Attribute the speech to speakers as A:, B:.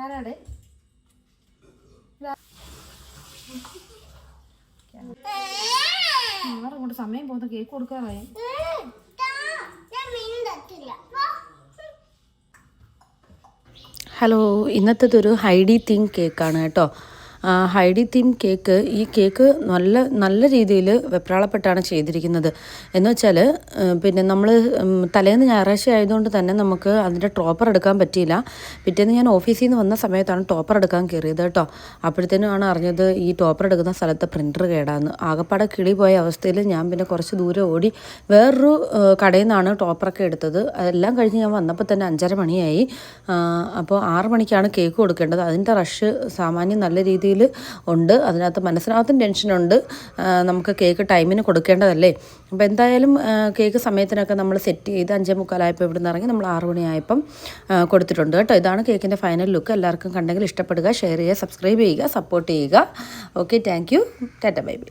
A: ആരാടെ കൊണ്ട് സമയം പോകുന്ന കേക്ക് കൊടുക്കാറായി.
B: ഹലോ ഇന്നത്തേതൊരു ഹൈഡി തിങ് കേക്കാണ് കേട്ടോ. ഹൈഡി തീം കേക്ക് ഈ കേക്ക് നല്ല നല്ല രീതിയിൽ വെപ്രാളപ്പെട്ടാണ് ചെയ്തിരിക്കുന്നത്. എന്ന് വെച്ചാൽ പിന്നെ നമ്മൾ തലേന്ന് ഞായറാഴ്ച ആയതുകൊണ്ട് തന്നെ നമുക്ക് അതിന്റെ ടോപ്പർ എടുക്കാൻ പറ്റിയില്ല. പിറ്റേന്ന് ഞാൻ ഓഫീസിൽ നിന്ന് വന്ന സമയത്താണ് ടോപ്പർ എടുക്കാൻ കയറിയത് കേട്ടോ. അപ്പോഴത്തേനുമാണ് അറിഞ്ഞത് ഈ ടോപ്പർ എടുക്കുന്ന സ്ഥലത്ത് പ്രിന്റർ കേടാന്ന്. ആകപ്പാടെ കിളി പോയ അവസ്ഥയിൽ ഞാൻ പിന്നെ കുറച്ച് ദൂരെ ഓടി വേറൊരു കടയിൽ നിന്നാണ് ടോപ്പറൊക്കെ എടുത്തത്. അതെല്ലാം കഴിഞ്ഞ് ഞാൻ വന്നപ്പോൾ തന്നെ അഞ്ചര മണിയായി. അപ്പോൾ ആറ് മണിക്കാണ് കേക്ക് കൊടുക്കേണ്ടത്. അതിന്റെ റഷ് സാമാന്യം നല്ല രീതിയിൽ ഉണ്ട്. അതിനകത്ത് മനസ്സിനകത്തും ടെൻഷനുണ്ട് നമുക്ക് കേക്ക് ടൈമിന് കൊടുക്കേണ്ടതല്ലേ? അപ്പോൾ എന്തായാലും കേക്ക് സമയത്തിനൊക്കെ നമ്മൾ സെറ്റ് ചെയ്ത് അഞ്ചേ മുക്കാലായപ്പോൾ ഇവിടെ നിന്ന് ഇറങ്ങി നമ്മൾ ആറ് മണിയായപ്പം കൊടുത്തിട്ടുണ്ട് കേട്ടോ. ഇതാണ് കേക്കിന്റെ ഫൈനൽ ലുക്ക് എല്ലാവർക്കും കണ്ടെങ്കിൽ ഇഷ്ടപ്പെടുക ഷെയർ ചെയ്യുക സബ്സ്ക്രൈബ് ചെയ്യുക സപ്പോർട്ട് ചെയ്യുക. Okay thank you tata bye bye